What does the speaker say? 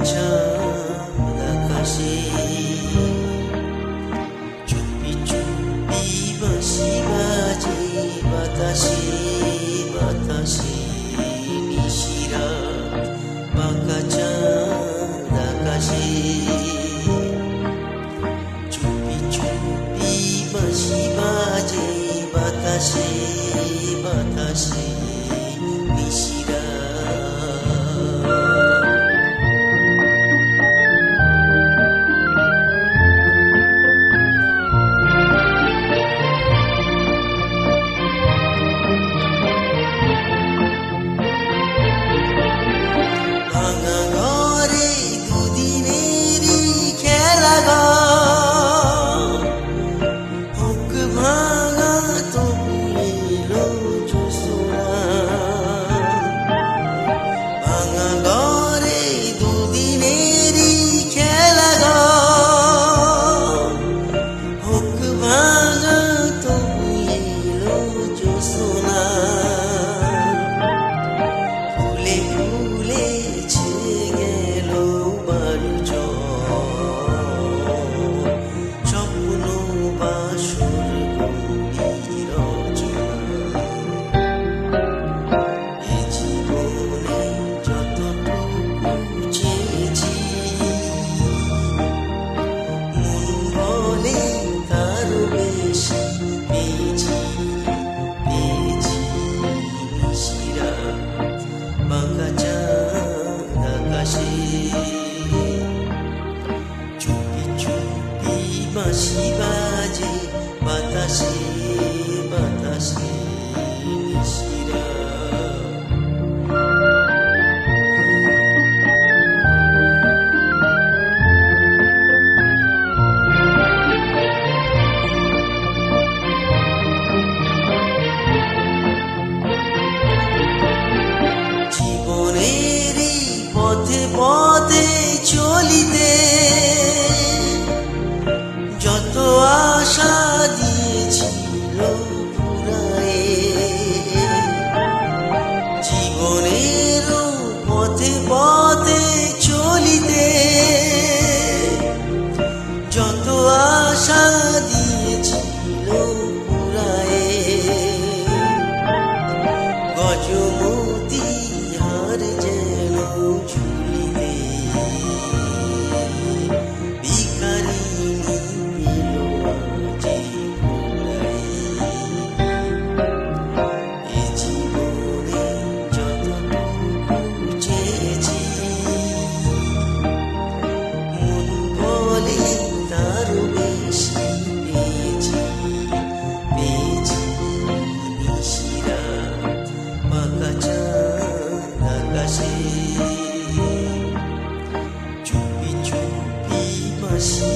চাঁদ আকাশে চুপি চুপি বাঁশি বাজে বাতাসে বাতাসে নিশিরাত বাঁকা চাঁদ আকাশে চুপি চুপি বাঁশি বাজে বাতাসে বাতাসে 嘛是梦。Sasha. dias